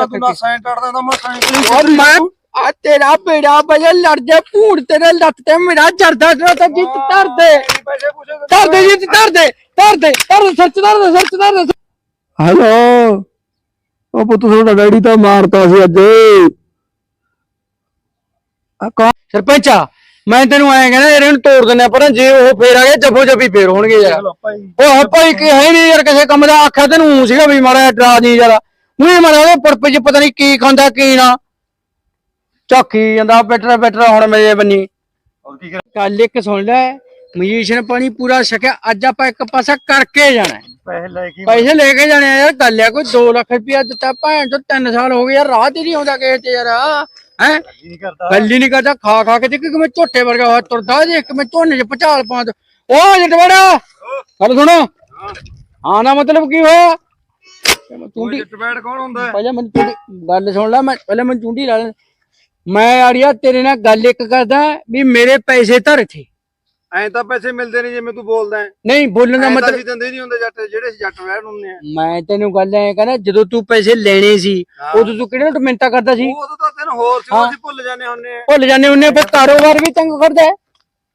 ਤੂੰ ਰੱਖ ਨਾ ਸਾਈਂ ਟੜਦਾ ਤਾਂ ਮੈਂ ਸਾਈਕਲ ਹੀ ਉਹ ਮੈਂ ਆ ਤੇਰਾ ਬੇੜਾ ਬਜਾ ਲੜ ਜਾ ਭੂੜ ਤੇਰੇ ਲੱਤ ਤੇ ਮੇਰਾ ਜਰਦਾ ਤੇਰਾ ਤਾਂ ਜਿੱਤ ਧਰ ਦੇ। ਪੈਸੇ ਪੁੱਛੇ ਧਰ ਦੇ ਜਿੱਤ ਧਰ ਦੇ ਧਰ ਦੇ ਧਰ ਦੇ ਸੱਚ ਧਰ ਦੇ ਸੱਚ ਧਰ ਦੇ। ਹੈਲੋ। ਉਹ ਪੁੱਤ ਤੁਹਾਡਾ ਡੈਡੀ ਤਾਂ ਮਾਰਤਾ ਸੀ ਅੱਜ। ਆ ਕੌਣ? ਸਰਪੰਚਾ ਮੈਂ ਤੈਨੂੰ ਐਂ ਕਹਿੰਦਾ ਯਾਰ ਇਹਨੂੰ ਤੋੜ ਦਿੰਦੇ ਆ ਪਰ ਜੇ ਉਹ ਫੇਰ ਆ ਗਏ ਜੱਫੋ ਜੱਫੀ ਫੇਰ ਹੋਣਗੇ ਯਾਰ। ਭਾਈ। ਉਹ ਭਾਈ ਕਿ ਹੈ ਨਹੀਂ ਯਾਰ ਕਿਸੇ ਕੰਮ ਦਾ ਆਖਿਆ ਤੈਨੂੰ ਸੀਗਾ ਵੀ ਮਾੜਾ ਡਰਾ ਨਹੀਂ ਯਾਰ ਉਹਨੇ ਮਾੜਾ ਉਹਦੇ ਪਰਪੇ ਚ ਪਤਾ ਨਹੀਂ ਕੀ ਖਾਂਦਾ ਕੀ ਨਾ। ਝਾਕੀ ਜਾਂਦਾ ਬੈਟਰਾ ਬੈਟਰਾ ਹੁਣ ਮੇਰੇ ਬੰਨੀ। ਹੋਰ ਕੀ ਕਰ ਗੱਲ ਇੱਕ ਸੁਣ ਲੈ ਮਜੀਸ਼ਨ ਪਾਣੀ ਪੂਰਾ ਛਕਿਆ ਅੱਜ ਆਪਾਂ ਇੱਕ ਪਾਸਾ ਕਰਕੇ ਜਾਣਾ। ਪੈਸੇ ਲੈ ਕੇ ਪੈਸੇ ਲੈ ਕੇ ਜਾਣੇ ਆ ਯਾਰ ਗੱਲ ਆ ਕੋਈ 2 ਲੱਖ ਰੁਪਇਆ ਦਿੱਤਾ ਭੈਣ ਚੋ 3 ਸਾਲ ਹੋ ਗਏ ਯਾਰ ਰਾਹ ਤੇ ਨਹੀਂ ਆਉਂਦਾ ਕਿਸੇ ਤੇ ਯਾਰ ਹੈ? ਨਹੀਂ ਗੱਲ ਹੀ ਨਹੀਂ ਕਰਦਾ ਖਾ ਖਾ ਕੇ ਤੇ ਕਿ ਮੈਂ ਝੋਟੇ ਵਰਗਾ ਹੋਇਆ ਤੁਰਦਾ ਜੇ ਇੱਕ ਮੈਂ ਝੋਨੇ 'ਚ ਪਚਾਲ ਪਾਉਂਦਾ ਓ ਜਟਵੜਾ ਗੱਲ ਸੁਣੋ। ਹਾਂ। ਨਾ ਮਤਲਬ ਕੀ ਹੋਇਆ? ਮੈਂ ਚੁੰਡੀ ਟਬੈਟ ਕੌਣ ਹੁੰਦਾ ਹੈ? ਪਹਿਲਾਂ ਮੈਨੂੰ ਚੁੰਡੀ ਗੱਲ ਸੁਣ ਲੈ ਮੈਂ ਪਹਿਲਾਂ ਮੈਨੂੰ ਚੁੰਡੀ ਲਾ ਲੈ। ਮੈਂ ਆੜੀਆ ਤੇਰੇ ਨਾਲ ਗੱਲ ਇੱਕ ਕਰਦਾ ਵੀ ਮੇਰੇ ਪੈਸੇ ਧਰ ਇੱਥੇ। ਐਂ ਤਾਂ ਪੈਸੇ ਮਿਲਦੇ ਨਹੀਂ ਜਿਵੇਂ ਤੂੰ ਬੋਲਦਾ ਨਹੀਂ ਬੋਲਣ ਦਾ ਮਤਲਬ ਦਿੰਦੇ ਨਹੀਂ ਹੁੰਦੇ ਜੱਟ ਜਿਹੜੇ ਜੱਟ ਰਹਿਣ ਹੁੰਦੇ ਆ ਮੈਂ ਤੈਨੂੰ ਗੱਲ ਐ ਕਹਿੰਦਾ ਜਦੋਂ ਤੂੰ ਪੈਸੇ ਲੈਣੇ ਸੀ। ਉਦੋਂ ਤੂੰ ਕਿਹੜੇ ਨੂੰ ਮਿੰਟਾਂ ਕਰਦਾ ਸੀ? ਉਹ ਤਾਂ ਤੈਨੂੰ ਹੋਰ ਸੀ ਭੁੱਲ ਜਾਂਦੇ ਹੁੰਦੇ ਆ ਭੁੱਲ ਜਾਂਦੇ ਹੁੰਨੇ ਫਿਰ ਕਾਰੋਬਾਰ ਵੀ ਤੰਗ ਕਰਦਾ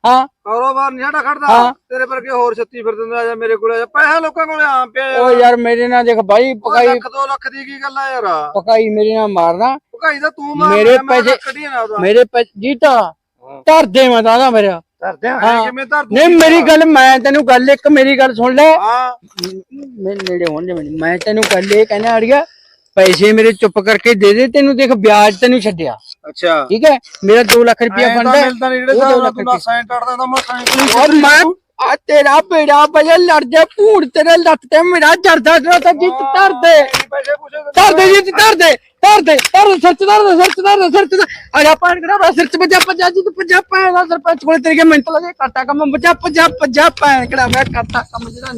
ਹੈ। ਹਾਂ ਕਾਰੋਬਾਰ ਨਹੀਂ ਸਾਡਾ ਖੜਦਾ। ਹਾਂ। ਤੇਰੇ ਵਰਗੇ ਹੋਰ ਛੱਤੀ ਫਿਰ ਦਿੰਦੇ ਆ ਜਾ ਮੇਰੇ ਕੋਲੇ ਆ ਜਾ ਪੈਸਾ ਲੋਕਾਂ ਕੋਲੇ ਆਮ ਪਿਆ ਓ ਯਾਰ ਯਾਰ ਮੇਰੇ ਨਾਲ ਦੇਖ ਬਾਈ ਉਹ ਪਕਾਈ ਲੱਖ 2 ਲੱਖ ਦੀ ਕੀ ਗੱਲ ਆ ਯਾਰ। ਪਕਾਈ ਮੇਰੇ ਨਾਲ ਮਾਰਨਾ। ਭਕਾਈ ਦਾ ਤੂੰ ਮਾਰ ਪੈਸੇ- ਕੱਢੀ ਨਾ ਉਹਦਾ ਮੇਰੇ ਪੈਸੇ ਜੀਤਾ ਧਰ ਦੇ ਮੈਂ ਦਾਦਾ ਮੇਰਾ ਧਰਦੇ ਆ। ਹਾਂ। ਕਿਵੇਂ ਧਰ ਦੂੰ ਨਹੀਂ ਮੇਰੀ ਗੱਲ ਮੈਂ ਤੈਨੂੰ ਗੱਲ ਇੱਕ ਮੇਰੀ ਗੱਲ ਸੁਣ ਲੈ। ਹਾਂ। ਮੇਰੇ ਨੇੜੇ ਹੋਣ ਦੇ ਮੈਨੂੰ ਮੈਂ ਤੈਨੂੰ ਗੱਲ ਇਹ ਕਹਿਣਾ ਅੜੀਆ ਪੈਸੇ ਮੇਰੇ ਚੁੱਪ ਕਰਕੇ ਦੇ ਦੇ ਤੈਨੂੰ ਦੇਖ ਵਿਆਜ ਤੈਨੂੰ ਛੱਡਿਆ। ਅੱਛਾ। ਠੀਕ ਹੈ? ਮੇਰਾ 2 ਲੱਖ ਰੁਪਇਆ ਤਾਂ ਹੈ। ਮਿਲਦਾ ਨਹੀਂ ਜਿਹੜੇ ਉਹ ਦੋ ਹਿਸਾਬ ਨਾਲ ਲੱਖ ਤੂੰ ਨਾ ਸਾਈਂ ਟੜਦਾ ਤਾਂ ਮੈਂ ਸਾਈਕਲ ਹੀ ਔਰ ਮੈਂ ਆ ਤੇਰਾ ਬੇੜਾ ਬਜਾ ਲੜ ਜਾ ਭੂੜ ਤੇਰੇ ਲੱਤ ਤੇ ਮੇਰਾ ਜਰਦਾ ਤੇਰਾ ਤਾਂ ਜਿੱਤ ਧਰ ਦੇ। ਪੈਸੇ ਪੁੱਛੇ ਧਰ ਦੇ ਜਿੱਤ ਧਰ ਦੇ ਧਰ ਦੇ ਧਰ ਦੇ ਸੱਚ ਧਰ ਦੇ ਸੱਚ ਧਰ ਦੇ ਸੱਚ ਧਰ ਆ ਜਾ ਪਾਣ ਕਰਾ ਸਿਰ ਚ ਪੰਜਾ ਜਿੱਤ ਪੰਜਾ ਪੈਣ ਦਾ ਸਰਪੰਚ ਕੋਲੇ ਤੇਰੇ ਕੇ ਮਿੰਟ ਲੱਗੇ ਕਰਤਾ ਕੰਮ ਵੱਜਾ ਪੰਜਾ ਪੰਜਾ ਪੈਣ ਕਿਹੜਾ ਮੈਂ ਕਰਤਾ ਕੰਮ ਜਿਹੜਾ।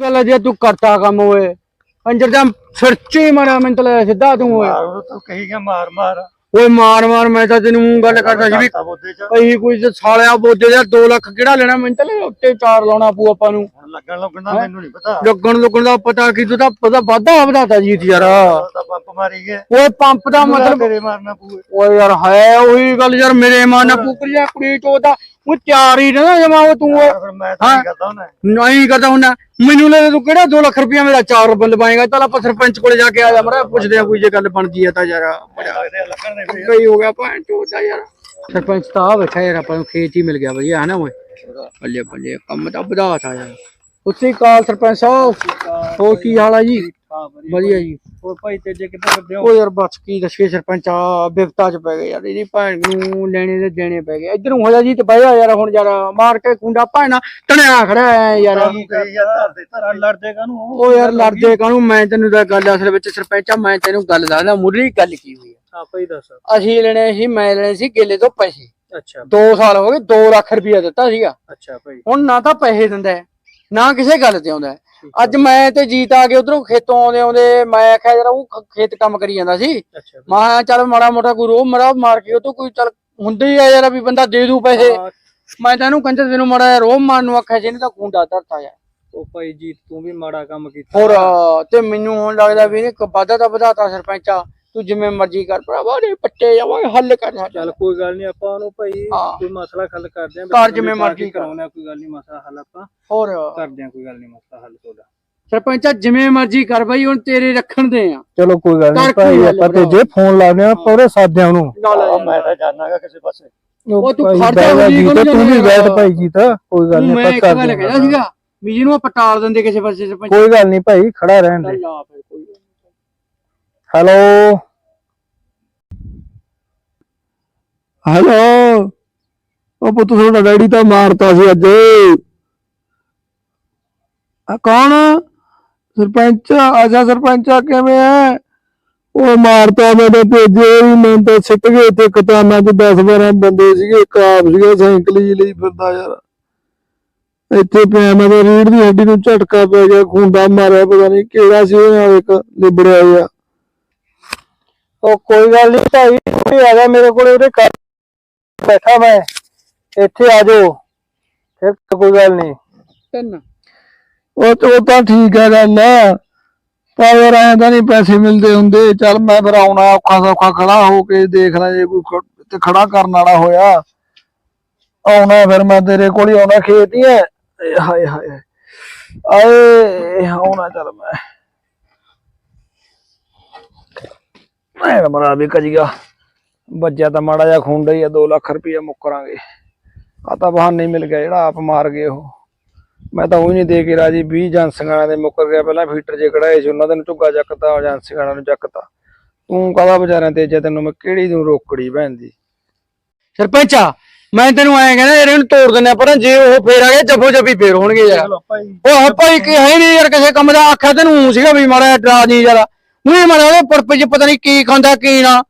ਗੱਲ ਜੇ ਤੂੰ ਕਰਤਾ ਕੰਮ ਓਏ। ਅੰਜਰ ਦਾ ਸਿਰ ਚ ਮਾਰਿਆ ਲੱਗਾ ਸਿੱਧਾ ਤੂੰ ਓਏ। ਉਹ ਤਾਂ ਕਹੀ ਗਿਆ ਮਾਰ ਮਾਰ। ਓਏ ਮਾਰ ਮਾਰ ਮੈਂ ਤਾਂ ਤੈਨੂੰ ਊਂ ਗੱਲ ਕਰਦਾ ਸੀ ਵੀ ਤਾਂ ਬੋਦੇ ਚ। ਅਹੀ ਕੋਈ ਤੇ ਸਾਲਿਆ ਬੋਦੇ ਦਾ 2 ਲੱਖ ਕਿਹੜਾ ਲੈਣਾ ਮੈਨੂੰ ਤਾਂ ਲੱਗਾ ਉੱਤੇ ਚਾਰ ਲਾਉਣਾ ਪੂ ਆਪਾਂ ਨੂੰ। ਹੁਣ ਲੱਗਣ ਲੱਗਣ ਦਾ ਮੈਨੂੰ ਨਹੀਂ ਪਤਾ। ਲੱਗਣ ਲੱਗਣ ਦਾ ਪਤਾ ਕੀ ਤੂੰ ਤਾਂ ਪਤਾ ਵਾਧਾ ਵਧਾਤਾ ਜੀ ਯਾਰ। ਉਹ ਤਾਂ ਪੰਪ ਮਾਰੀ ਗਏ ਓਏ ਪੰਪ ਦਾ ਮਤਲਬ ਤੇਰੇ ਮਾਰਨਾ ਪੂਏ ਓਏ ਯਾਰ ਹੈ ਉਹੀ ਗੱਲ ਯਾਰ ਮੇਰੇ ਮਨ ਪੁੱਕਰੀਆ ਕੁੜੀ ਚੋਦਾ ਉਹ ਤਿਆਰ ਹੀ ਨਾ ਜਮਾ ਉਹ ਤੂੰ। ਫਿਰ ਮੈਂ ਤਾਂ ਨਹੀਂ ਕਰਦਾ ਹੁੰਦਾ। ਨਹੀਂ ਕਰਦਾ ਹੁੰਦਾ। ਮੈਨੂੰ ਲੱਗਦਾ ਤੂੰ ਕਿਹੜਾ 2 ਲੱਖ ਰੁਪਇਆ ਮੇਰਾ ਚਾਰ ਬੰਦ ਪਾਏਗਾ। ਚੱਲ ਆਪਾਂ ਸਰਪੰਚ ਕੋਲੇ ਜਾ ਕੇ ਆ ਜਾ ਮੜਾ ਪੁੱਛਦੇ ਆ ਕੋਈ ਜੇ ਗੱਲ ਬਣਦੀ ਆ ਤਾਂ ਯਾਰ। ਲੱਗਦੇ ਆ ਲੱਗਣ ਦੇ ਫਿਰ। ਕਈ ਹੋ ਗਿਆ ਭਾਂ ਚੋਦਾ ਯਾਰ। ਸਰਪੰਚ ਤਾਂ ਆ ਬੈਠਾ ਯਾਰ ਆਪਾਂ ਨੂੰ ਖੇਤ ਹੀ ਮਿਲ ਗਿਆ ਵਧੀਆ ਹਨਾ ਓਏ? ਬੱਲੇ ਬੱਲੇ ਕੰਮ ਤਾਂ ਵਧਾਤਾ ਯਾਰ। ਉੱਥੇ ਕਾਲ ਸਰਪੰਚ ਸਾਹਿਬ। ਹੋਰ ਕੀ ਹਾਲ ਆ ਜੀ? ਵਧੀਆ ਜੀ। ਹੋਰ ਭਾਈ ਤੇ ਜੇ ਕਿੱਥੇ ਕਰਦੇ ਉਹ ਯਾਰ ਬਸ ਕੀ ਦੱਸੀਏ ਸਰਪੰਚ ਆ ਬਿਪਤਾ ਚ ਪੈ ਗਏ ਯਾਰ ਇਹਦੀ ਭੈਣ ਨੂੰ ਲੈਣੇ ਦੇ ਦੇਣੇ ਪੈ ਗਏ। ਇਧਰੋਂ ਹੋ ਜਾ ਜੀ ਤੇ ਬਹਿ ਜਾ ਯਾਰ ਹੁਣ ਯਾਰ ਮਾਰ ਕੇ ਕੁੰਡਾ ਭੈਣਾ ਟਣਿਆ ਖੜਾ ਹੈ ਯਾਰ। ਲੜਦੇ ਕਾਨੂੰ ਉਹ ਯਾਰ ਲੜਦੇ ਕਾਹਨੂੰ? ਮੈਂ ਤੈਨੂੰ ਤਾਂ ਗੱਲ ਅਸਲ ਵਿੱਚ ਸਰਪੰਚਾ ਮੈਂ ਤੈਨੂੰ ਗੱਲ ਦੱਸਦਾ ਮੁੱਢਲੀ ਗੱਲ ਕੀ ਹੋਈ ਆ? ਆਪੇ ਹੀ ਦੱਸ। ਅਸੀਂ ਲੈਣੇ ਸੀ ਮੈਂ ਲੈਣੇ ਸੀ ਗੇਲੇ ਤੋਂ ਪੈਸੇ। ਅੱਛਾ। 2 ਸਾਲ ਹੋ ਗਏ 2 ਲੱਖ ਰੁਪਇਆ ਦਿੱਤਾ ਸੀਗਾ। ਅੱਛਾ ਭਾਈ। ਹੁਣ ਨਾ ਤਾਂ ਪੈਸੇ ਦਿੰਦਾ ਹੈ, ਨਾ ਕਿਸੇ ਗੱਲ ਤੇ ਆਉਂਦਾ। ਅੱਜ ਮੈਂ ਤੇ ਜੀਤ ਆ ਕੇ ਉਧਰੋਂ ਖੇਤੋਂ ਆਉਂਦੇ ਆਉਂਦੇ ਮੈਂ ਆਖਿਆ ਯਾਰ ਉਹ ਖੇਤ ਕੰਮ ਕਰੀ ਜਾਂਦਾ ਸੀ। ਮੈਂ ਚੱਲ ਮਾੜਾ ਮੋਟਾ ਕੋਈ ਰੋਹ ਮਰਾ ਮਾਰ ਕੇ ਉਹ ਤੋਂ ਕੋਈ ਚੱਲ ਹੁੰਦੇ ਹੀ ਆ ਯਾਰ ਵੀ ਬੰਦਾ ਦੇ ਦੂ ਪੈਸੇ। ਮੈਂ ਤਾਂ ਇਹਨੂੰ ਕੰਜਰ ਤੈਨੂੰ ਮਾੜਾ ਰੋਹ ਮਾਰਨ ਨੂੰ ਆਖਿਆ ਸੀ ਇਹਨੇ ਤਾਂ ਕੁੰਡਾ ਧਰਤਾ ਯਾਰ। ਉਹ ਭਾਈ ਜੀ ਤੂੰ ਵੀ ਮਾੜਾ ਕੰਮ ਕੀਤਾ। ਹੋਰ ਤੇ ਮੈਨੂੰ ਹੁਣ ਲੱਗਦਾ ਵੀ ਇਹਨੇ ਵਾਧਾ ਤਾਂ ਵਧਾਤਾ ਸਰਪੰਚਾ। ਤੂੰ ਜਿਵੇਂ ਮਰਜ਼ੀ ਕਰ ਭਰਾਵਾ ਨੇ ਪੱਟੇ ਜਾਵਾਂਗੇ ਹੱਲ ਕਰ ਸਾਡਾ ਚੱਲ ਕੋਈ ਗੱਲ ਨਹੀਂ ਆਪਾਂ ਉਹਨੂੰ ਭਾਈ ਹਾਂ। ਕੋਈ ਮਸਲਾ ਹੱਲ ਕਰਦੇ ਆਂ ਘਰ ਜਿਵੇਂ ਮਰਜ਼ੀ ਕਰੋ। ਕਰਾਉਣਾ ਕੋਈ ਗੱਲ ਨਹੀਂ ਮਸਲਾ ਹੱਲ ਆਪਾਂ ਹੋਰ ਕਰਦੇ ਆਂ ਕੋਈ ਗੱਲ ਨਹੀਂ ਮਸਲਾ ਹੱਲ ਤੁਹਾਡਾ ਸਰਪੰਚਾ ਜਿਵੇਂ ਮਰਜ਼ੀ ਕਰ ਬਾਈ ਹੁਣ ਤੇਰੇ ਰੱਖਣ ਦੇ ਆ ਚਲੋ ਕੋਈ ਗੱਲ ਕਰ ਨਹੀਂ ਕੋਈ ਭਾਈ ਗੱਲ ਆਪਾਂ ਤੇ। ਜੇ ਫੋਨ ਲਾਉਂਦੇ ਆ ਪੂਰੇ ਸਾਧਿਆਂ ਉਹਨੂੰ ਮੈਂ ਤਾਂ ਜਾਣਾਗਾ ਕਿਸੇ ਪਾਸੇ ਉਹ ਤੂੰ ਭਾਈ ਖੜਦਾ ਬਹਿ ਜਾ ਕੋਲ ਤੂੰ ਵੀ ਬੈਠ। ਭਾਈ ਜੀ ਤਾਂ ਕੋਈ ਗੱਲ ਨਹੀਂ ਮੈਂ ਆਪਾਂ ਇੱਕ ਗੱਲ ਦਿਆਂਗੇ। ਸੀਗਾ ਵੀ ਜਿਹਨੂੰ ਆਪਾਂ ਟਾਲ ਦਿੰਦੇ ਕਿਸੇ ਪਾਸੇ ਸਰਪੰਚ ਕੋਈ ਗੱਲ ਨਹੀਂ ਭਾਈ ਖੜਾ ਰਹਿਣ ਦੇ ਆ ਫਿਰ ਕੋਈ। ਹੈਲੋ ਹੈਲੋ ਉਹ ਪੁੱਤ ਤੁਹਾਡਾ ਡੈਡੀ ਤਾਂ ਮਾਰਤਾ ਸੀ ਅੱਜ। ਆ ਕੌਣ? ਸਰਪੰਚ? ਆਜਾ ਸਰਪੰਚ ਆ ਕਿਵੇਂ ਆ ਉਹ ਮਾਰਤਾ ਮੇਰੇ ਭੇਜੇ ਹੀ ਮੈਂ ਤਾਂ ਸਿੱਟ ਗਏ ਤੇ ਕਤਾਨਾ ਚ 10 12 ਬੰਦੇ ਸੀਗੇ, ਇੱਕ ਆਪ ਸੀਗਾ ਸਾਈਕਲ ਹੀ ਲਈ ਫਿਰਦਾ ਯਾਰ। ਇੱਥੇ ਪਿਆ ਮੈਂ ਤਾਂ ਰੀੜ ਦੀ ਹੱਡੀ ਨੂੰ ਝਟਕਾ ਪੈ ਗਿਆ, ਖੂੰਡਾ ਮਾਰਿਆ, ਪਤਾ ਨਹੀਂ ਕਿਹੜਾ ਸੀ ਉਹ ਨਾਲ ਇੱਕ ਲਿਬੜਿਆ ਹੋਇਆ ਉਹ ਕੋਈ ਗੱਲ ਨਹੀਂ ਭਾਈ ਕੋਈ ਆ ਮੇਰੇ ਕੋਲੇ ਉਹਦੇ ਘਰ ਬੈਠਾ ਮੈਂ ਇੱਥੇ ਆ ਜਾਓ ਫਿਰ ਤਾਂ ਕੋਈ ਗੱਲ ਨਹੀਂ ਤਿੰਨ ਉਹ ਤਾਂ ਉਹ ਤਾਂ ਠੀਕ ਹੈ ਗੱਲ ਐਂ ਤਾਂ ਨਹੀਂ ਪੈਸੇ ਮਿਲਦੇ ਹੁੰਦੇ ਚੱਲ ਮੈਂ ਫਿਰ ਆਉਣਾ ਔਖਾ ਸੌਖਾ ਖੜਾ ਹੋ ਕੇ ਦੇਖਣਾ ਜੇ ਕੋਈ ਖ- ਤੇ ਖੜਾ ਕਰਨ ਵਾਲਾ ਹੋਇਆ। ਆਉਣਾ ਫਿਰ ਮੈਂ ਤੇਰੇ ਕੋਲ ਹੀ ਆਉਣਾ ਖੇਤ ਹੀ ਏ ਹਾਏ ਹਾਏ। ਆਏ ਆਉਣਾ ਚੱਲ ਮੈਂ। ਮੈਂ ਮਰਾ ਵੀ ਕਜੀਗਾ ਬੱਜਿਆ ਤਾਂ ਮਾੜਾ ਜਿਹਾ ਖੁੰਡਾ ਹੀ ਆ 2 ਲੱਖ ਰੁਪਏ ਮੁੱਕਰਾਂਗੇ। ਆ ਤਾਂ ਬਹਾਨੇ ਮਿਲ ਗਿਆ ਜਿਹੜਾ ਆਪ ਮਾਰ ਗਏ ਉਹ। ਮੈਂ ਤਾਂ ਉਹ ਨਹੀਂ ਦੇ ਕੇ ਰਾਜੀ 20 ਏਜੰਸੀਆਂ ਦੇ ਮੁੱਕਰ ਗਿਆ। ਪਹਿਲਾਂ ਫੀਟਰ ਜੇ ਖੜਾਏ ਸੀ ਉਹਨਾਂ ਦੇ ਨੂੰ ਝੁੱਗਾ ਚੱਕਤਾ ਏਜੰਸੀਆਂ ਨੂੰ ਚੱਕਤਾ। ਤੂੰ ਕਾਹਦਾ ਵਿਚਾਰਿਆਂ ਤੇ ਜੇ ਤੈਨੂੰ ਮੈਂ ਕਿਹੜੀ ਨੂੰ ਰੋਕੜੀ ਭੈਣ ਦੀ? ਸਰਪੰਚਾ ਮੈਂ ਤੈਨੂੰ ਐਂ ਕਹਿੰਦਾ ਯਾਰ ਇਹਨੂੰ ਤੋੜ ਆ ਪਰ ਜੇ ਉਹ ਫੇਰ ਆ ਗਏ ਜੱਫੋ ਜੱਫੀ ਫੇਰ ਹੋਣਗੇ ਯਾਰ। ਉਹ ਭਾਈ। ਕੀ ਹੈ ਨਹੀਂ ਯਾਰ ਕਿਸੇ ਕੰਮ ਦਾ। ਆਖਿਆ ਤੈਨੂੰ ਊਂ ਸੀਗਾ ਵੀ ਮਾੜਾ ਡਰਾ ਨਹੀਂ ਯਾਰ ਉਹਨੇ ਮਾੜਾ ਉਹਦੇ ਪਰਪ ਚ ਪਤਾ ਨਹੀਂ ਕੀ ਖਾਂਦਾ ਕੀ ਨਾ।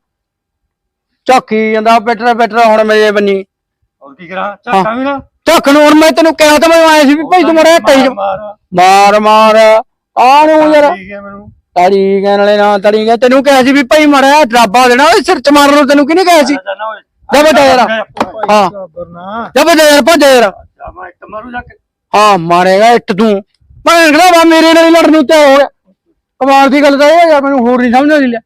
ਝਾਕੀ ਜਾਂਦਾ ਬੈਟਰ ਬੈਟਰ ਹੁਣ ਮੇਰੇ ਬੰਨੀ। ਹੋਰ ਕੀ ਕਰਾਂ? ਝਾਕਾ ਵੀ ਨਾ? ਨੂੰ ਹੁਣ ਮੈਂ ਤੈਨੂੰ ਕਿਹਾ ਤਾਂ ਮੈਂ ਆਇਆ ਸੀ ਵੀ ਭਾਈ ਤੂੰ ਮਾੜਾ ਕਹੀ ਮਾਰ ਮਾਰ ਮਾਰ। ਆ ਨੂੰ ਯਾਰ। ਤੜੀ ਕਹਿਣ ਵਾਲੇ ਨਾ ਤੜੀ ਕਹਿ ਤੈਨੂੰ ਕਿਹਾ ਸੀ ਵੀ ਭਾਈ ਮਾੜਾ ਡਰਾਬਾ ਦੇਣਾ ਓਏ ਸਿਰ ਚ ਮਾਰਨ ਨੂੰ ਤੈਨੂੰ ਕਿਹਨੇ ਕਿਹਾ ਸੀ? ਜਾਨਾ ਓਏ। ਜਾ ਵੱਡਾ ਯਾਰ। ਹਾਂ। ਬਰਨਾ। ਜਾ ਵੱਡਾ ਯਾਰ ਭੱਜ ਯਾਰ। ਮਾਰੂ ਹਾਂ ਮਾਰੇਗਾ ਇੱਟ ਤੂੰ। ਮੈਂ ਕਿਹੜਾ ਵਾ ਮੇਰੇ ਨਾਲ ਲੜਨ ਨੂੰ ਤਿਆਰ ਹੋ ਗਿਆ। ਕਮਾਲ ਦੀ ਗੱਲ ਤਾਂ ਇਹ ਹੈ ਮੈਨੂੰ ਹੋਰ ਨਹੀਂ ਸਮਝ ਆਉਂਦੀ ਲਿਆ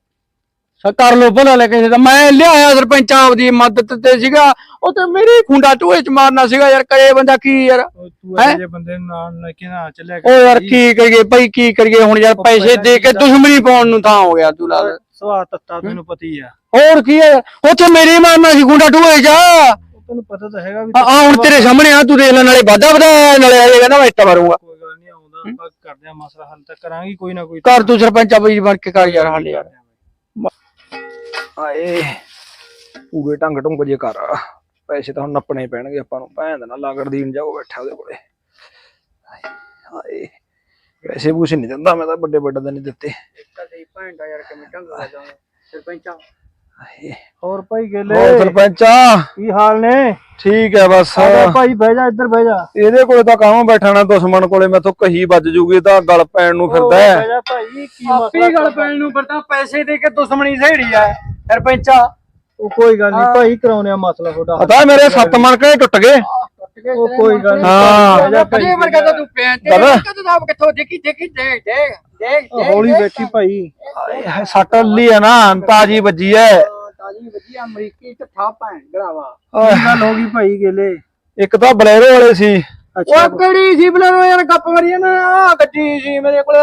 ਸਾ ਕਰ ਲੋ ਭਲਾ ਲੈ ਕਿਸੇ ਦਾ ਮੈਂ ਲਿਆਇਆ ਸਰਪੰਚ ਆਪਦੀ ਮਦਦ ਤੇ ਸੀਗਾ। ਉਹ ਤੇ ਮੇਰੀ ਖੁੰਡਾ ਟੂਏ ਚ ਮਾਰਨਾ ਸੀਗਾ ਯਾਰ ਕਰੇ ਬੰਦਾ ਕੀ ਯਾਰ? ਤੂੰ ਹੈਂ? ਇਹ ਜਿਹੇ ਬੰਦੇ ਨੂੰ ਨਾਲ ਲੈ ਕੇ ਨਾ ਚੱਲਿਆ ਉਹ ਯਾਰ ਕੀ ਕਰੀਏ ਭਾਈ ਕੀ ਕਰੀਏ? ਹੁਣ ਯਾਰ ਪੈਸੇ ਦੇ ਕੇ ਦੁਸ਼ਮਣੀ ਪਾਉਣ ਨੂੰ ਤਾਂ ਹੋ ਗਿਆ ਤੂੰ ਲਾ ਸਵਾਦ ਤੱਤਾ ਤੈਨੂੰ ਪਤਾ ਹੀ ਆ। ਹੋਰ ਕੀ ਹੈ ਉੱਥੇ ਮੇਰੀ ਮਾਰਨਾ ਸੀ ਖੁੰਡਾ ਟੂਏ ਚ। ਆ ਤੈਨੂੰ ਪਤਾ ਤਾਂ ਹੈਗਾ ਵੀ ਆ ਹੁਣ ਤੇਰੇ ਸਾਹਮਣੇ ਆ ਤੂੰ ਦੇਖ ਲੈ ਨਾਲੇ ਵਾਧਾ ਵਧਾ ਨਾਲੇ ਆ ਕਹਿੰਦਾ ਮੈਂ ਇੱਟ ਮਾਰੂੰਗਾ ਕੋਈ ਗੱਲ ਨਹੀਂ ਆਉਂਦਾ ਆਪਾਂ ਕਰਦੇ ਆ ਮਸਲਾ ਹੱਲ ਤਾਂ ਕਰਾਂਗੇ ਕੋਈ ਨਾ ਕੋਈ ਕਰ ਤੂੰ ਸਰਪੰਚ ਆ ਬਈ ਬਣ ਕੇ ਕਰ ਯਾਰ ਹੱਲ ਯਾਰ। ਆਏ ਪੂਰੇ ਢੰਗ ਢੁੰਗ ਜੇ ਕਰ। ਪੈਸੇ ਤਾਂ ਹੁਣ ਨੱਪਣੇ ਪੈਣਗੇ ਆਪਾਂ ਨੂੰ। ਭੈਣ ਦਾ ਨਾ ਲਾਗੜ ਦੀਨ ਜਾਓ ਬੈਠਾ ਉਹਦੇ ਕੋਲੇ। ਹਾਏ ਪੈਸੇ ਪੂਸੇ ਨਹੀਂ ਦਿੰਦਾ ਮੈਂ ਤਾਂ ਵੱਡੇ ਵੱਡੇ ਦਾ ਨਹੀਂ ਦਿੱਤੇ। ਕਦੇ ਭੈਣ ਦਾ ਯਾਰ ਕਿਵੇਂ ਢੰਗ ਲਾ ਜਾਵਾਂ। ਸਰਪੰਚਾ ਹੋਰ ਭਾਈ ਗੇਲੇ ਹੋਰ ਸਰਪੰਚਾ। ਕੀ ਹਾਲ ਨੇ? ਠੀਕ ਹੈ ਬਸ। ਆ ਭਾਈ ਬਹਿ ਜਾ ਇੱਧਰ ਬਹਿ ਜਾ। ਇਹਦੇ ਕੋਲੇ ਤਾਂ ਕਾਹੋਂ ਬੈਠਣਾ ਦੁਸ਼ਮਣ ਕੋਲੇ ਮੈਥੋਂ ਕਹੀ ਵੱਜ ਜੂਗੀ ਤਾਂ ਗਲ ਪੈਣ ਨੂੰ ਫਿਰਦਾ ਹੈ। ਬਹਿ ਜਾ ਭਾਈ ਕੀ ਆਪੀ ਗੱਲ ਪੈਣ ਨੂੰ ਪਰਤਾ ਪੈਸੇ ਦੇ ਕੇ ਦੁਸ਼ਮਣੀ ਸਹੇੜੀ ਆ ਸਰਪੰਚਾ। ਉਹ ਕੋਈ ਗੱਲ ਨਹੀਂ ਭਾਈ ਕਰਾਉਨੇ ਆ ਮਸਲਾ ਤੁਹਾਡਾ। ਪਤਾ ਮੇਰੇ ਸੱਤ ਮਣਕੇ ਟੁੱਟ ਗਏ। ਉਹ ਕੋਈ ਗੱਲ ਨਹੀਂ। ਹਾਂ। ਬਹਿ ਜਾ ਭਾਈ। ਕਦੇ ਵਰਗਾ ਤਾਂ ਤੂੰ ਪੈਣ ਤੇ ਬਾਬਾ। ਕਦੇ ਦਾ ਕਿੱਥੋਂ ਦੇਖੀ ਦੇਖੀ ਦੇਖ ਦੇਖ ਦੇਖ ਉਹ ਹੌਲੀ ਬੈਠੀ ਭਾਈ। ਹਾਏ ਹਾਏ, ਸੱਟ ਲਈ ਆ ਨਾ ਤਾਜੀ ਵੱਜੀ ਐ। ਤਾਜੀ ਵਧੀਆ ਅਮਰੀਕੀ ਤੇ ਠਾ ਭੈਣ ਗਰਾਵਾ ਕੀ ਗੱਲ ਹੋ ਗਈ ਭਾਈ ਗੇਲੇ? ਇੱਕ ਤਾਂ ਬਲੈਰੋ ਵਾਲੇ ਸੀ। ਅੱਛਾ ਉਹ ਕਿਹੜੀ ਸੀ ਬਲਰੋ ਯਾਰ ਗੱਪ ਮਾਰੀ ਨਾ। ਆ ਗੱਡੀ ਸੀ ਮੇਰੇ ਕੋਲ।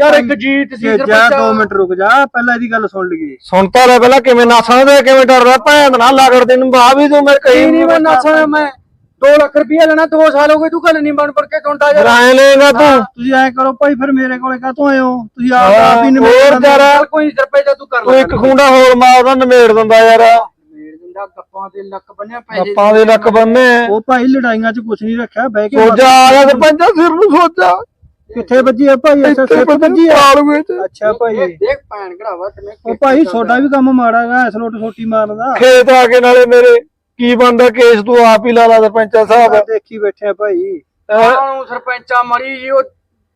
ਯਾਰ ਇੱਕ ਜੀਤ ਸੀ ਜੇ ਜਾ ਸਰਪੰਚ 2 ਮਿੰਟ ਰੁਕ ਜਾ ਪਹਿਲਾਂ ਇਹਦੀ ਗੱਲ ਸੁਣ ਲਈਏ। ਸੁਣਤਾ ਲੈ ਪਹਿਲਾਂ ਕਿਵੇਂ ਨਾਸਾਂ ਦੇ ਕਿਵੇਂ ਡਰਦਾ ਭੈਣ ਨਾ ਲਾਗੜ ਦੇ ਨੂੰ ਬਾ ਵੀ ਤੂੰ ਮੇਰੇ ਕਹੀ ਨਹੀਂ ਮੈਂ ਨਾਸਾਂ ਮੈਂ 2 ਲੱਖ ਰੁਪਇਆ ਲੈਣਾ 2 ਸਾਲ ਹੋ ਗਏ ਤੂੰ ਗੱਲ ਨਹੀਂ ਬਣ ਪੜ ਕੇ ਟੁੰਡਾ ਯਾਰ ਰਾਏ ਲੇਗਾ ਤੂੰ। ਤੁਸੀਂ ਐ ਕਰੋ ਭਾਈ ਫਿਰ ਮੇਰੇ ਕੋਲੇ ਕਾਹਤੋਂ ਆਏ ਹੋ? ਤੁਸੀਂ ਆਪ ਹਾਂ, ਆਪ ਹੀ ਹੋਰ ਨਿਬੇੜ ਯਾਰ। ਚੱਲ ਕੋਈ ਸਰਪੰਚ ਤੂੰ ਕਰ ਤੂੰ ਲੈ ਇੱਕ ਖੁੰਡਾ ਹੋਰ ਮਾਰਦਾ ਨਮੇੜ ਦਿੰਦਾ ਯਾਰ। ਮੇੜ ਦਿੰਦਾ ਗੱਪਾਂ ਤੇ ਲੱਕ ਬੰਨਿਆ ਪੈਸੇ ਆਪਾਂ ਦੇ ਲੱਕ ਬੰਨੇ। ਉਹ ਭਾਈ ਲੜਾਈਆਂ 'ਚ ਕੁਝ ਨਹੀਂ ਰੱਖਿਆ ਬਹਿ ਕੇ ਸੋਜਾ ਆ ਗਿਆ ਸਰਪੰਚਾ ਸਿਰ ਨੂੰ ਸੋਜਾ ਕਿੱਥੇ ਵੱਜੀ ਆ ਭਾਈ? ਅੱਛਾ ਸਿਰ ਪਤਾ ਵੱਜੀ ਨਹੀਂ ਆ ਆਲੂਏ ਚ ਅੱਛਾ ਭਾਈ। ਦੇਖ ਭੈਣ ਘੜਾਵਾ ਤੈਨੂੰ ਉਹ ਭਾਈ ਤੁਹਾਡਾ ਵੀ ਕੰਮ ਮਾੜਾ ਹੈਗਾ ਸਲੋਟ ਸੋਟੀ ਮਾਰਦਾ ਖੇਤ ਆ ਕੇ ਨਾਲੇ ਮੇਰੇ ਕੀ ਬੰਦਾ ਕੇਸ ਤੂੰ ਆਪ ਹੀ ਲਾ ਲਾ ਸਰਪੰਚਾ ਸਾਹਿਬ। ਦੇਖੀ ਬੈਠੇ ਆ ਭਾਈ ਨੂੰ ਸਰਪੰਚਾ ਮੜੀ ਜੀ ਉਹ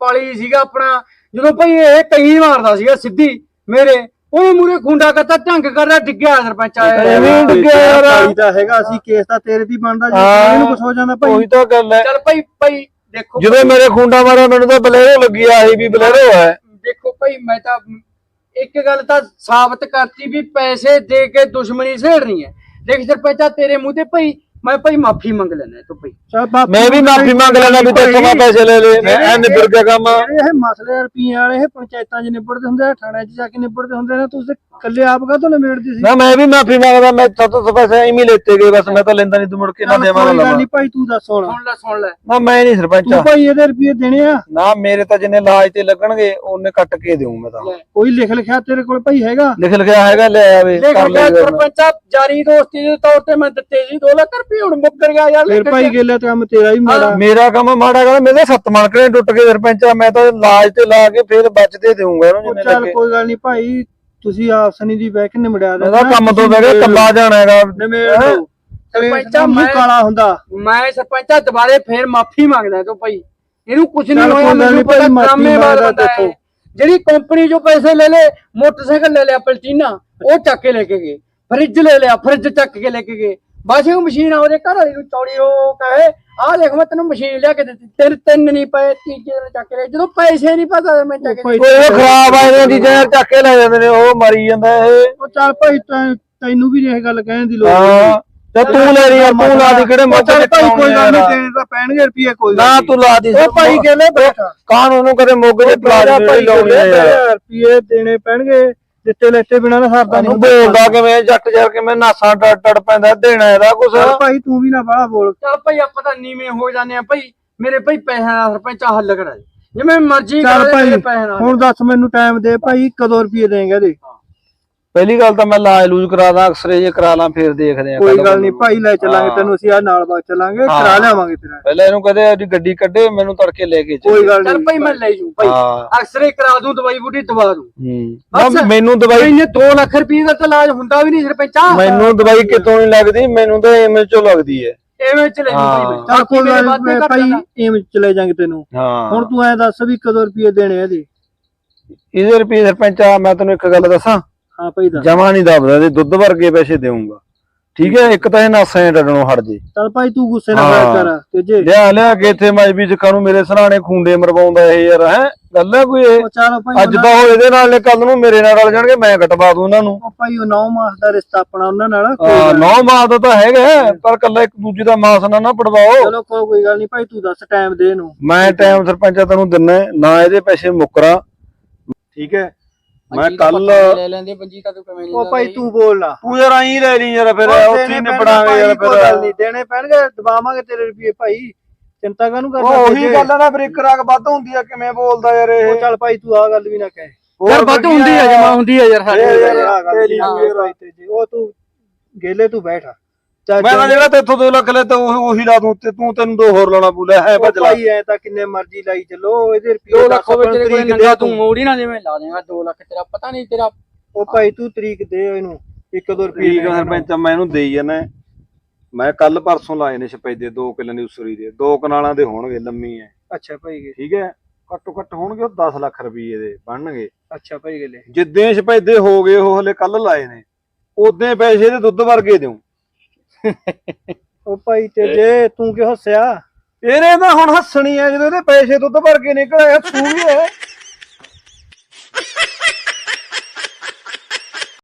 ਪਾਲੀ ਸੀਗਾ ਆਪਣਾ। ਜਦੋਂ ਭਾਈ ਇਹ ਕਈ ਮਾਰਦਾ ਸੀਗਾ ਸਿੱਧੀ ਮੇਰੇ ਉਹ ਮੂਰੇ ਖੁੰਡਾ ਕਰਤਾ ਢੰਗ ਕਰਦਾ ਡਿੱਗਿਆ ਸਰਪੰਚਾ। ਇਹ। ਐਵੇਂ ਡਿੱਗਿਆ ਯਾਰ। ਭਾਈ ਦਾ ਹੈਗਾ ਅਸੀਂ ਕੇਸ ਤਾਂ ਤੇਰੇ ਦੀ ਬਣਦਾ ਹਾਂ। ਜੀ ਇਹਨੂੰ ਕੁਝ ਹੋ ਜਾਂਦਾ ਭਾਈ। ਉਹੀ ਤਾਂ ਗੱਲ ਹੈ। ਚੱਲ ਭਾਈ ਭਾਈ ਦੇਖੋ ਜਦੋਂ ਮੇਰੇ ਖੁੰਡਾ ਮਾਰਿਆ ਮੈਨੂੰ ਤਾਂ ਬਲੈਰੋ ਲੱਗੀ ਆਹੀ ਵੀ ਬਲੈਰੋ ਹੈ। ਦੇਖੋ ਭਾਈ ਮੈਂ ਤਾਂ ਇੱਕ ਗੱਲ ਤਾਂ ਸਾਬਤ ਕਰਤੀ ਵੀ ਪੈਸੇ ਦੇ ਕੇ ਦੁਸ਼ਮਣੀ ਸੇੜਨੀ ਹੈ। ਦੇਖ ਸਰਪੰਚਾ ਤੇਰੇ ਮੂੰਹ ਤੇ ਭਾਈ ਮੈਂ ਭਾਈ ਮਾਫੀ ਮੰਗ ਲੈਣਾ ਤੂੰ ਭਾਈ। ਮੈਂ ਵੀ ਮਾਫੀ ਮੰਗ ਲੈਣਾ ਵੀ ਤੇਥੋਂ ਮੈਂ ਪੈਸੇ ਲੈ ਲਏ ਮੈਂ ਐ ਨਿਬੜ ਗਿਆ ਕੰਮ। ਇਹ ਮਸਲੇ ਰੁਪਈਏ ਵਾਲੇ ਇਹ ਪੰਚਾਇਤਾਂ 'ਚ ਨਿਬੜਦੇ ਹੁੰਦੇ ਆ ਥਾਣਿਆਂ 'ਚ ਜਾ ਕੇ ਨਿਬੜਦੇ ਹੁੰਦੇ ਨੇ ਤੁਸੀਂ ਇਕੱਲੇ ਆਪ ਕਾ ਤੋਂ ਨਿਬੇੜਦੇ ਸੀ? ਨਾ ਮੈਂ ਵੀ ਮਾਫੀ ਮੰਗਦਾ ਮੈਂ ਸੱਤ ਸੌ ਪੈਸੇ ਐਵੇਂ ਹੀ ਲੈਤੇ ਗਏ ਬਸ ਮੈਂ ਤਾਂ ਲੈਂਦਾ ਨਹੀਂ ਤੂੰ ਮੁੜ ਕੇ ਨਾ ਦੇਵਾਂ ਨਾ ਨਹੀਂ ਭਾਈ ਤੂੰ ਦੱਸ ਹੁਣ। ਸੁਣ ਲੈ ਸੁਣ ਲੈ। ਨਾ ਮੈਂ ਨਹੀਂ ਸਰਪੰਚ। ਤੂੰ ਭਾਈ ਇਹਦੇ ਰੁਪਈਏ ਦੇਣੇ ਆ? ਨਾ ਮੇਰੇ ਤਾਂ ਜਿੰਨੇ ਲਾਜ ਤੇ ਲੱਗਣਗੇ ਉਹਨੇ ਕੱਟ ਕੇ ਦੇਉ ਮੈਂ ਤਾਂ। ਕੋਈ ਲਿਖ ਲਿਖਿਆ ਤੇਰੇ ਕੋਲ ਭਾਈ ਹੈਗਾ? ਲਿਖ ਲਿਖਿਆ ਹੈਗਾ ਲੈ ਆਵੇ ਦੇਖ ਕਰ ਲੈ ਲੈ ਸਰਪੰਚਾ ਜਾਰੀ ਦੋਸਤੀ ਦੇ ਤੌਰ ਤੇ ਮੈਂ ਦਿੱਤੇ ਸੀ 2 ਲੱਖ ਰੁਪਏ ਹੁਣ ਮੁੱਕਰ ਗਿਆ ਯਾਰ ਫਿਰ ਭਾਈ ਗੇਲੇ ਤੇ ਕੰਮ ਤੇਰਾ ਹੀ ਮਾੜਾ। ਮੇਰਾ ਕੰਮ ਮਾੜਾ ਕਰ ਮੇਰੇ ਸੱਤ ਮਣਕਣੇ ਟੁੱਟ ਗਏ ਸਰਪੰਚਾ ਮੈਂ ਤਾਂ ਲਾਜ ਤੇ ਲਾ ਕੇ ਫਿਰ ਬਚਦੇ ਦੇਊਂਗਾ ਇਹਨੂੰ ਜਿੰਨੇ ਚੱਲ ਲੱਗੇ। ਕੋਈ ਗੱਲ ਨਹੀਂ ਭਾਈ ਤੁਸੀਂ ਆਪਸਨੀ ਦੀ ਬਹਿ ਕੇ ਨਿਮੜਿਆ ਮੈਂ ਤਾਂ ਕੰਮ ਤੋਂ ਬਹਿ ਕੇ ਕੱਲਾ ਜਾਣਾ ਹੈਗਾ। ਨਿਮੇੜ ਦੋ ਸਰਪੰਚਾ ਮੂੰਹ ਮੈਂ ਕਾਲਾ ਹੁੰਦਾ। ਮੈਂ ਸਰਪੰਚਾ ਦੁਬਾਰੇ ਫੇਰ ਮਾਫੀ ਮੰਗਦਾ ਤੂੰ ਭਾਈ। ਇਹਨੂੰ ਕੁਝ ਨਹੀਂ ਚੱਲ ਹੋਇਆ ਕੋਈ ਗੱਲ ਮੈਨੂੰ ਨੀ ਭਾਈ, ਪਤਾ ਮਾਫ਼ੀ ਡਰਾਮੇ ਮੰਗਦਾ ਵਾਲਾ ਬੰਦਾ ਹੈ। ਦੇਖੋ। ਜਿਹੜੀ ਕੰਪਨੀ ਜੋ ਪੈਸੇ ਲੈ ਲੈ ਮੋਟਰਸਾਈਕਲ ਲੈ ਲਿਆ ਪਲਟੀਨਾ ਉਹ ਚੱਕ ਕੇ ਲੈ ਕੇ ਗਏ। ਫਰਿੱਜ ਲੈ ਲਿਆ ਫਰਿੱਜ ਚੱਕ ਕੇ ਲੈ ਕੇ ਗਏ। ਉਹ ਮਸ਼ੀਨ ਉਹਦੇ ਘਰ ਵਾਲੀ ਨੂੰ ਚੌੜੀ ਉਹ ਕਹੇ। ਆਹ ਦੇਖ ਮੈਂ ਤੈਨੂੰ ਮਸ਼ੀਨ ਲਿਆ ਕੇ ਦਿੱਤੀ। ਤੇਰੇ ਤਿੰਨ ਨਹੀਂ ਪਏ ਤੀਜੇ ਦਿਨ ਚੱਕ ਲਿਆ। ਜਦੋਂ ਪੈਸੇ ਨਹੀਂ ਪਤਾ ਮੈਂ ਚੱਕ ਉਹ ਖਰਾਬ ਆਏ ਨੇ ਚੀਜ਼ਾਂ ਯਾਰ ਚੱਕ ਕੇ ਲੈ ਜਾਂਦੇ ਨੇ ਉਹ ਮਰੀ ਜਾਂਦਾ ਇਹ। ਉਹ ਚੱਲ ਭਾਈ ਤੈਂ- ਤੈਨੂੰ ਵੀ ਇਹ ਗੱਲ ਕਹਿਣ ਦੀ ਲੋੜ ਹਾਂ। ਤੇ ਤੂੰ ਲੈ ਰਹੀ ਯਾਰ ਤੂੰ ਲਾ ਦੀ ਕਿਹੜੇ ਉਹ ਮੌਕੇ ਚੱਲ ਤੇ ਭਾਈ ਕੋਈ ਗੱਲ ਨਹੀਂ। ਦੇਣੇ ਤਾਂ ਪੈਣਗੇ ਰੁਪਏ ਕੋਈ ਨਾ। ਤੂੰ ਲਾ ਦੀ ਉਹ ਭਾਈ ਕਹਿੰਦੇ ਬੈਠਾ ਕਾਨੂੰਨ ਨੂੰ ਕਦੇ ਮੋਗੇ ਦੇ ਪਲਾਟ ਭਾਈ ਲਾਉਣੀ ਆ। ਯਾਰ ਰੁਪਏ ਦੇਣੇ ਪੈਣਗੇ। ਦਿੱਤੇ ਲੈਤੇ ਬਿਨਾਂ ਨਾ ਸਰਦਾ ਨਹੀਂ ਬੋਲਦਾ ਕਿਵੇਂ ਜੱਟ ਜਰ ਕਿਵੇਂ ਨਾਸਾਂ ਟੜ ਟੜ ਪੈਂਦਾ ਦੇਣਾ ਇਹਦਾ ਕੁਛ। ਚੱਲ ਭਾਈ ਤੂੰ ਵੀ ਨਾ ਬਾਹਲਾ ਬੋਲ। ਚੱਲ ਭਾਈ ਆਪਾਂ ਤਾਂ ਨੀਵੇਂ ਹੋ ਜਾਂਦੇ ਆ ਭਾਈ ਮੇਰੇ ਭਾਈ ਪੈਸਿਆਂ ਦਾ ਸਰਪੰਚ ਆਹ ਹੱਲ ਕਰਾ ਦੇ। ਜਿਵੇਂ ਮਰਜ਼ੀ ਚੱਲ ਕਰ ਭਾਈ ਮੇਰੇ ਪੈਸੇ ਨਾਲ। ਹੁਣ ਦੱਸ ਮੈਨੂੰ ਟਾਈਮ ਦੇ ਭਾਈ ਕਦੋਂ ਰੁਪਏ ਦੇਂਗੇ ਇਹਦੇ। ਪਹਿਲੀ ਗੱਲ ਤਾਂ ਮੈਂ ਲਾਜ ਲੂਜ ਕਰਾ ਦਾਂ ਅਕਸਰੇ ਜੇ ਕਰਾ ਲਾਂ ਫਿਰ ਦੇਖਦੇ ਆ ਕੋਈ ਗੱਲ ਨੂੰ। ਨਹੀਂ ਭਾਈ ਲੈ ਚੱਲਾਂਗੇ। ਤੈਨੂੰ ਅਸੀਂ ਆ ਨਾਲ ਬਾਗ ਚੱਲਾਂਗੇ। ਕਰਾ ਲਿਆਵਾਂਗੇ ਤੇਰਾ। ਪਹਿਲਾਂ ਇਹਨੂੰ ਕਹਦੇ ਉਹਦੀ ਗੱਡੀ ਕੱਢੇ ਮੈਨੂੰ ਤੜਕੇ ਲੈ ਕੇ ਚੱਲ। ਕੋਈ ਗੱਲ ਚੱਲ ਨਹੀਂ। ਭਾਈ ਮੈਂ ਲੈ ਜੂ ਭਾਈ। ਹਾਂ। ਅਕਸਰੇ ਕਰਾ ਦੂੰ ਦਵਾਈ ਬੂਟੀ ਦਵਾ ਦੂੰ। ਹੂੰ। ਮੈਨੂੰ ਦਵਾਈ ਇਹਨੇ 2 ਲੱਖ ਰੁਪਏ ਦਾ ਤਾਂ ਇਲਾਜ ਹੁੰਦਾ ਵੀ ਨਹੀਂ ਸਰਪੰਚਾ ਮੈਨੂੰ ਦਵਾਈ ਕਿਤੋਂ ਨਹੀਂ ਲੱਗਦੀ ਮੈਨੂੰ ਤਾਂ ਐਵੇਂ ਚੋਂ ਲੱਗਦੀ ਹੈ ਐਵੇਂ ਚਲੇ ਜੂ ਭਾਈ। ਚੱਲ ਕੋਈ ਭਾਈ। ਐਵੇਂ ਚਲੇ ਜਾਾਂਗੇ ਤੈਨੂੰ। ਹਾਂ। ਹੁਣ ਤੂੰ ਐ ਦੱਸ ਵੀ ਕਦੋਂ ਰੁਪਏ ਦੇਣੇ ਆ ਇਹਦੇ? ਇਹਦੇ ਰੁਪਏ ਸਰਪੰਚ ਆ ਮੈਂ ਤੈਨੂੰ ਇੱਕ ਗੱਲ ਦੱਸਾਂ। ਹਾਂ ਭਾਈ ਦੱਸ ਜਮਾ ਨਹੀਂ ਦੱਬਦਾ ਇਹਦੇ ਦੁੱਧ ਵਰਗੇ ਪੈਸੇ ਦੇਊਂਗਾ। ਠੀਕ ਹੈ ਇੱਕ ਤਾਂ ਇਹ ਨਾਸਾਂ ਡੱਡਣੋਂ ਹਟ ਜੇ। ਚੱਲ ਭਾਈ ਤੂੰ ਗੁੱਸੇ ਨਾ ਕਰ ਤੇ ਜੇ ਲਿਆ ਲਿਆ ਕੇ ਇੱਥੇ ਮਜਬੀ ਸਿੱਖਾਂ ਨੂੰ ਮੇਰੇ ਸਰਾਣੇ ਖੁੰਡੇ ਮਰਵਾਉਂਦਾ ਇਹ ਯਾਰ ਹੈ? ਗੱਲ ਹੈ ਕੋਈ ਅੱਜ ਤਾਂ ਉਹ ਇਹਦੇ ਨਾਲ ਨੇ ਕੱਲ ਨੂੰ ਮੇਰੇ ਨਾਲ ਰਲ ਜਾਣਗੇ ਮੈਂ ਕਟਵਾ ਦੂੰ ਉਹਨਾਂ ਨੂੰ। ਉਹ ਭਾਈ ਉਹ 9 ਮਾਸ ਦਾ ਰਿਸ਼ਤਾ ਆਪਣਾ ਉਹਨਾਂ ਨਾਲ ਕੋਈ ਆ ਗੱਲ ਨੀ। ਨੌ ਮਾਸ ਦਾ ਤਾਂ ਹੈਗਾ ਪਰ ਕੱਲਾ ਇੱਕ ਦੂਜੇ ਦਾ ਮਾਸ ਨਾ ਨਾ ਪੜਵਾਓ। ਚਲੋ ਕੋਈ ਗੱਲ ਨਹੀਂ ਭਾਈ ਤੂੰ ਦੱਸ ਟਾਈਮ ਦੇ ਇਹਨੂੰ। ਮੈਂ ਟਾਈਮ ਸਰਪੰਚਾ ਤੈਨੂੰ ਦਿੰਨਾ ਨਾ ਇਹਦੇ ਪੈਸੇ ਮੁੱਕਰਾਂ। ਠੀਕ ਹੈ। ਮੈਂ ਕੱਲ ਲੈ ਲੈਂਦੇ ਪੰਜੀ ਤਾਂ ਤੂੰ ਕਿਵੇਂ ਨਹੀਂ ਉਹ ਭਾਈ ਤੂੰ ਬੋਲ ਨਾ ਤੂੰ ਯਾਰ ਆਈ ਲੈ ਲਈ ਯਾਰ ਫਿਰ ਉੱਥੇ ਹੀ ਨਿਪੜਾਂਗੇ ਯਾਰ ਕੋਈ ਗੱਲ ਫਿਰ ਨਹੀਂ ਦੇਣੇ ਪੈਣਗੇ ਦਬਾਵਾਂਗੇ ਤੇਰੇ ਰੁਪਏ ਭਾਈ। ਚਿੰਤਾ ਕਾਹਨੂੰ ਕਰਦਾ ਉਹ ਗੱਲ ਆ ਨਾ ਫਿਰ ਇੱਕ ਰਾਗ ਵੱਧ ਹੁੰਦੀ ਆ ਕਿਵੇਂ ਬੋਲਦਾ ਯਾਰ ਇਹ? ਉਹ ਚੱਲ ਭਾਈ ਤੂੰ ਆ ਗੱਲ ਵੀ ਨਾ ਕਹਿ। ਯਾਰ ਵੱਧ ਹੁੰਦੀ ਹੈ ਜਮਾ ਹੁੰਦੀ ਹੈ ਯਾਰ ਸਾਡੇ। ਯਾਰ ਉਹ ਤੂੰ ਗੇਲੇ ਤੂੰ ਬੈਠ ਮੈਂ ਤਾਂ ਜਿਹੜਾ ਤੇਥੋਂ 2 ਲੱਖ ਲੈ ਤੇ ਉਹ ਉਹੀ ਲਾ ਦੂੰ ਤੇ ਤੂੰ ਤੈਨੂੰ ਦੋ ਹੋਰ ਲਾਉਣਾ ਪੂਲਾ ਹੈ ਉਹ ਭੱਜ ਲਾ। ਭਾਈ ਐ ਤਾਂ ਕਿੰਨੇ ਮਰਜ਼ੀ ਲਾਈ ਚੱਲੋ ਇਹਦੇ ਰੁਪਏ ਦੋ ਲੱਖ ਹੋਵੇ ਤੇਰੇ ਕੋਲ ਨੰਗਾ ਤੂੰ ਮੋੜੀ ਨਾ ਜਿਵੇਂ ਲਾ ਦੇਗਾ 2 ਲੱਖ ਤੇਰਾ ਪਤਾ ਨਹੀਂ ਤੇਰਾ। ਉਹ ਭਾਈ ਤੂੰ ਤਰੀਕ ਦੇ ਇਹਨੂੰ ਇੱਕ ਦੋ ਰੁਪਏ ਠੀਕ ਸਰਪੰਚ ਮੈਂ ਇਹਨੂੰ ਦੇਈ ਜਾਣਾ ਮੈਂ ਕੱਲ ਪਰਸੋਂ ਲਾਏ ਨੇ ਸਪੈਦੇ 2 ਕਿੱਲਿਆਂ ਦੀ ਉਸਰੀ ਦੇ। ਦੋ ਕਨਾਲਾਂ ਦੇ ਹੋਣਗੇ ਲੰਮੀ ਐ। ਅੱਛਾ ਭਾਈ ਠੀਕ ਹੈ ਘੱਟੋ ਘੱਟ ਹੋਣਗੇ ਉਹ 10 ਲੱਖ ਰੁਪਏ ਦੇ ਬਣਨਗੇ। ਅੱਛਾ ਭਾਈ ਗੇਲੇ ਜਿੱਦੇ ਸਪੈਦੇ ਹੋ ਗਏ ਉਹ ਹਲੇ ਕੱਲ ਲਾਏ ਨੇ। ਉਦੋਂ ਪੈਸੇ ਦੇ ਦੁੱਧ ਵਰਗੇ ਦਿਉ। ਉਹ ਭਾਈ ਤੇ ਜੇ ਤੂੰ ਕਿਉਂ ਹੱਸਿਆ? ਇਹਨੇ ਤਾਂ ਹੁਣ ਹੱਸਣੀ ਆ ਜਦੋਂ ਇਹਦੇ ਪੈਸੇ ਦੁੱਧ ਵਰਗੇ ਨਿਕਲੇ ਹੱਸੂ ਵੀ ਐ